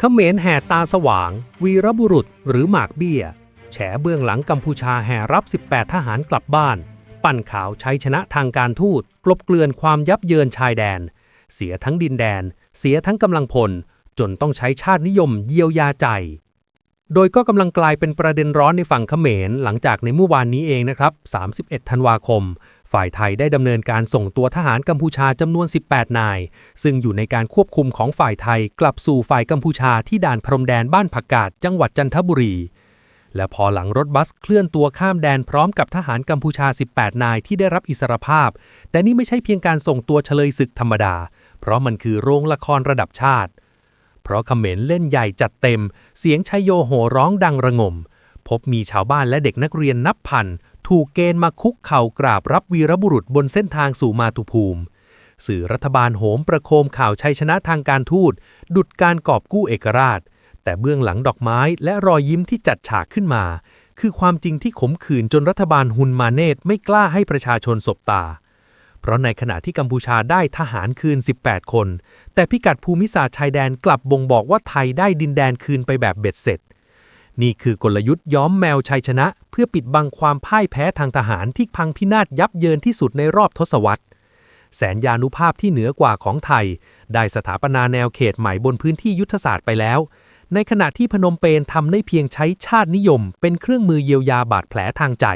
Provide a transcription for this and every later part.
เขมรแห่ตาสว่าง วีรบุรุษหรือหมากเบี้ย แฉเบื้องหลังกัมพูชาแห่รับ 18 ทหารกลับบ้าน ปั่นข่าวใช้ชนะทางการทูตกลบเกลื่อนความยับเยินชายแดน เสียทั้งดินแดน เสียทั้งกำลังพล จนต้องใช้ชาตินิยมเยียวยาใจ โดยก็กำลังกลายเป็นประเด็นร้อนในฝั่งเขมรหลังจากในเมื่อวานนี้เองนะครับ 31 ธันวาคม ฝ่ายไทยได้ดำเนินการส่งตัวทหารกัมพูชาจำนวน 18 นาย ซึ่งอยู่ในการควบคุมของฝ่ายไทยกลับสู่ฝ่ายกัมพูชาที่ด่านพรมแดนบ้านผักกาดจังหวัดจันทบุรี และพอหลังรถบัสเคลื่อนตัวข้ามแดนพร้อมกับทหารกัมพูชา 18 นายที่ได้รับอิสรภาพ แต่นี่ไม่ใช่เพียงการส่งตัวเฉลยศึกธรรมดา เพราะมันคือโรงละครระดับชาติ เพราะเขมรเล่นใหญ่จัดเต็ม เสียงชัยโยโห่ร้องดังระงม พบมีชาวบ้านและเด็กนักเรียนนับพัน ถูกเกณฑ์มาคุกเข่ากราบรับวีรบุรุษบนเส้นทางสู่มาตุภูมิ สื่อรัฐบาลโหมประโคมข่าวชัยชนะทางการทูต ดุดการกอบกู้เอกราช แต่เบื้องหลังดอกไม้และรอยยิ้มที่จัดฉากขึ้นมา คือความจริงที่ขมขื่นจนรัฐบาลฮุนมาเนตไม่กล้าให้ประชาชนสบตา เพราะในขณะที่กัมพูชาได้ทหารคืน 18 คน แต่พิกัดภูมิศาสตร์ชายแดนกลับบ่งบอกว่าไทยได้ดินแดนคืนไปแบบเบ็ดเสร็จ นี่คือกลยุทธ์ย้อมแมวชัยชนะ เพื่อปิดบังความพ่ายแพ้ทางทหารที่พังพินาศยับเยินที่สุดในรอบทศวรรษ แสนยานุภาพที่เหนือกว่าของไทย ได้สถาปนาแนวเขตใหม่บนพื้นที่ยุทธศาสตร์ไปแล้ว ในขณะที่พนมเปญทำได้เพียงใช้ชาตินิยม เป็นเครื่องมือเยียวยาบาดแผลทางใจ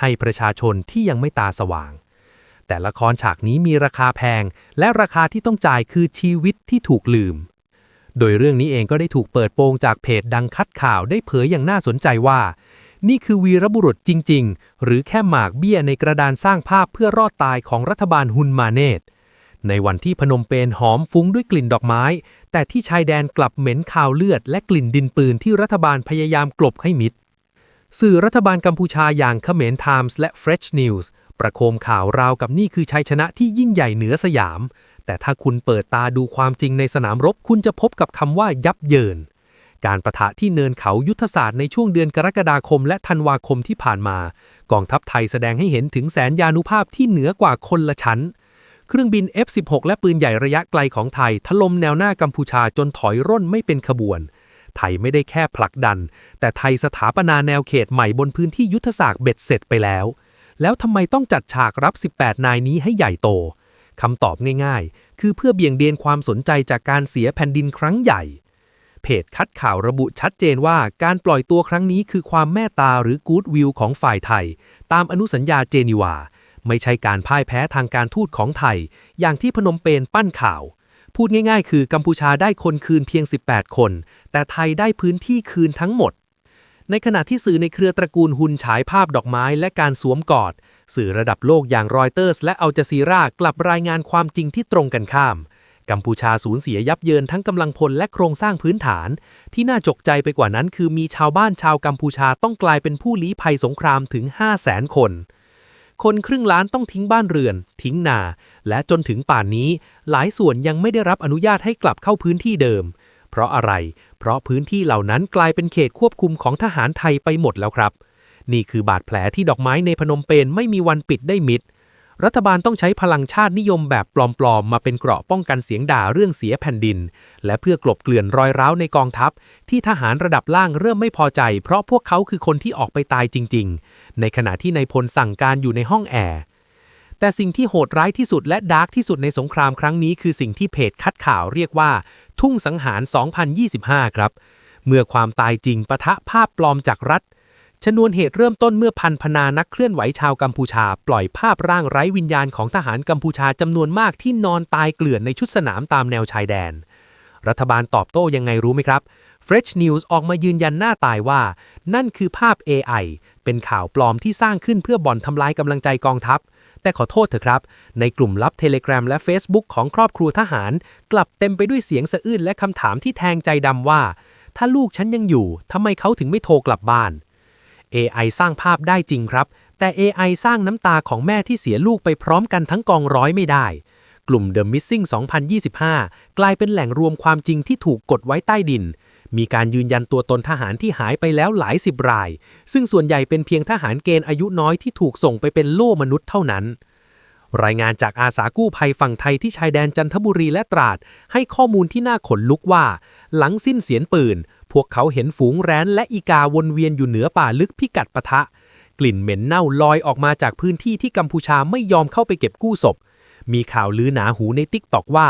ให้ประชาชนที่ยังไม่ตาสว่าง แต่ละครฉากนี้มีราคาแพง และราคาที่ต้องจ่ายคือชีวิตที่ถูกลืม โดยเรื่องนี้เองก็ได้ถูกเปิดโปงจากเพจดังคัดข่าวได้เผยอย่างน่าสนใจว่า นี่คือวีรบุรุษจริง ๆ หรือแค่หมากเบี้ยในกระดานสร้างภาพเพื่อรอดตายของรัฐบาลฮุนมาเนตในวันที่พนมเปญหอมฟุ้งด้วยกลิ่นดอกไม้ แต่ที่ชายแดนกลับเหม็นคาวเลือด และกลิ่นดินปืนที่รัฐบาลพยายามกลบให้มิด สื่อรัฐบาลกัมพูชาอย่างเขมรไทมส์และ Fresh News ประโคมข่าวราวกับนี่คือชัยชนะที่ยิ่งใหญ่เหนือสยาม แต่ถ้าคุณเปิดตาดูความจริงในสนามรบคุณจะพบกับคำว่ายับเยิน การประทะที่เนินเขายุทธศาสตร์ในช่วงเดือนกรกฎาคมและธันวาคมที่ผ่านมา กองทัพไทยแสดงให้เห็นถึงแสนยานุภาพที่เหนือกว่าคนละชั้น เครื่องบิน F-16 และปืนใหญ่ระยะไกลของไทยถล่มแนวหน้ากัมพูชาจนถอยร่นไม่เป็นขบวน ไทยไม่ได้แค่ผลักดัน แต่ไทยสถาปนาแนวเขตใหม่บนพื้นที่ยุทธศาสตร์เบ็ดเสร็จไปแล้ว แล้วทำไมต้องจัดฉากรับ 18 นายนี้ให้ใหญ่โต คำตอบง่ายๆ คือเพื่อเบี่ยงเบนความสนใจจากการเสียแผ่นดินครั้งใหญ่ เพจคัดข่าวระบุชัดเจนว่าการปล่อยตัวครั้งนี้คือความแม่ตาหรือกู๊ดวิวของฝ่ายไทย ตามอนุสัญญาเจนีวา ไม่ใช่การพ่ายแพ้ทางการทูตของไทย อย่างที่พนมเปญปั้นข่าว พูดง่ายๆ คือกัมพูชาได้คนคืนเพียง 18 คน แต่ไทยได้พื้นที่คืนทั้งหมดในขณะที่สื่อในเครือตระกูลฮุนฉายภาพดอกไม้และการสวมกอด สื่อระดับโลกอย่างรอยเตอร์สและอัลจาซีรากลับรายงานความจริงที่ตรงกันข้าม กัมพูชาสูญเสียยับเยินทั้งกำลังพลและโครงสร้างพื้นฐาน ที่น่าจกใจไปกว่านั้นคือมีชาวบ้านชาวกัมพูชาต้องกลายเป็นผู้ลี้ภัยสงครามถึง 5 0 0แสนคน คนครึ่งล้านต้องทิ้งบ้านเรือน ทิ้งนา และจนถึงป่านนี้ หลายส่วนยังไม่ได้รับอนุญาตให้กลับเข้าพื้นที่เดิม เพราะอะไร เพราะพื้นที่เหล่านั้นกลายเป็นเขตควบคุมของทหารไทยไปหมดแล้วครับ นี่คือบาดแผลที่ดอกไม้ในพนมเปญไม่มีวันปิดได้มิด รัฐบาลต้องใช้พลังชาตินิยมแบบปลอมๆ มาเป็นเกราะป้องกันเสียงด่าเรื่องเสียแผ่นดิน และเพื่อกลบเกลื่อนรอยร้าวในกองทัพ ที่ทหารระดับล่างเริ่มไม่พอใจ เพราะพวกเขาคือคนที่ออกไปตายจริง ๆ ในขณะที่นายพลสั่งการอยู่ในห้องแอร์แต่สิ่งที่โหดร้ายที่สุดและดาร์กที่สุดในสงครามครั้งนี้คือสิ่งที่เพจคัดข่าวเรียกว่า ทุ่งสังหาร 2025 ครับ เมื่อความตายจริงปะทะภาพปลอมจากรัฐ ชนวนเหตุเริ่มต้นเมื่อพันพนานักเคลื่อนไหวชาวกัมพูชา ปล่อยภาพร่างไร้วิญญาณของทหารกัมพูชาจำนวนมากที่นอนตายเกลื่อนในชุดสนามตามแนวชายแดน รัฐบาลตอบโต้ยังไงรู้ไหมครับ Fresh News ออกมายืนยันหน้าตายว่า นั่นคือภาพ AI เป็นข่าวปลอมที่สร้างขึ้นเพื่อบ่อนทำลายกำลังใจกองทัพ แต่ขอโทษเถอะครับ ในกลุ่มลับ Telegram และ Facebook ของครอบครัวทหาร กลับเต็มไปด้วยเสียงสะอื้นและคำถามที่แทงใจดำว่า ถ้าลูกฉันยังอยู่ทำไมเขาถึงไม่โทรกลับบ้าน AI สร้างภาพได้จริงครับ แต่ AI สร้างน้ำตาของแม่ที่เสียลูกไปพร้อมกันทั้งกองร้อยไม่ได้ กลุ่ม The Missing 2025 กลายเป็นแหล่งรวมความจริงที่ถูกกดไว้ใต้ดิน มีการยืนยันตัวตนทหารที่หายไปแล้วหลายสิบราย ซึ่งส่วนใหญ่เป็นเพียงทหารเกณฑ์อายุน้อยที่ถูกส่งไปเป็นโล่มนุษย์เท่านั้นรายงานจากอาสากู้ภัยฝั่งไทยที่ชายแดนจันทบุรีและตราด ให้ข้อมูลที่น่าขนลุกว่า หลังสิ้นเสียงปืน พวกเขาเห็นฝูงแร้นและอีกาวนเวียนอยู่เหนือป่าลึกพิกัดปะทะ กลิ่นเหม็นเน่าลอยออกมาจากพื้นที่ที่กัมพูชาไม่ยอมเข้าไปเก็บกู้ศพ มีข่าวลือหนาหูในติ๊กตอกว่า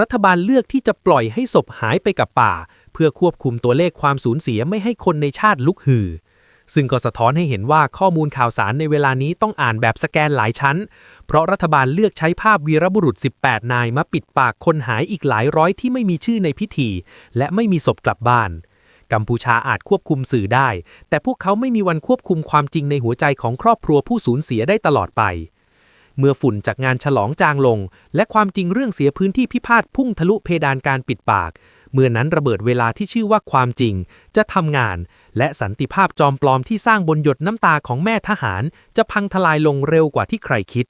รัฐบาลเลือกที่จะปล่อยให้ศพหายไปกับป่า เพื่อควบคุมตัวเลขความสูญเสียไม่ให้คนในชาติลุกฮือซึ่งก็สะท้อนให้เห็นว่าข้อมูลข่าวสารในเวลานี้ต้องอ่านแบบสแกนหลายชั้น เพราะรัฐบาลเลือกใช้ภาพวีรบุรุษ 18 นายมาปิดปากคนหายอีกหลายร้อยที่ไม่มีชื่อในพิธี และไม่มีศพกลับบ้าน กัมพูชาอาจควบคุมสื่อได้ แต่พวกเขาไม่มีวันควบคุมความจริงในหัวใจของครอบครัวผู้สูญเสียได้ตลอดไป เมื่อฝุ่นจากงานฉลองจางลง และความจริงเรื่องเสียพื้นที่พิพาทพุ่งทะลุเพดานการปิดปาก เมื่อนั้นระเบิดเวลาที่ชื่อว่าความจริง จะทำงาน และสันติภาพจอมปลอมที่สร้างบนหยดน้ำตาของแม่ทหาร จะพังทลายลงเร็วกว่าที่ใครคิด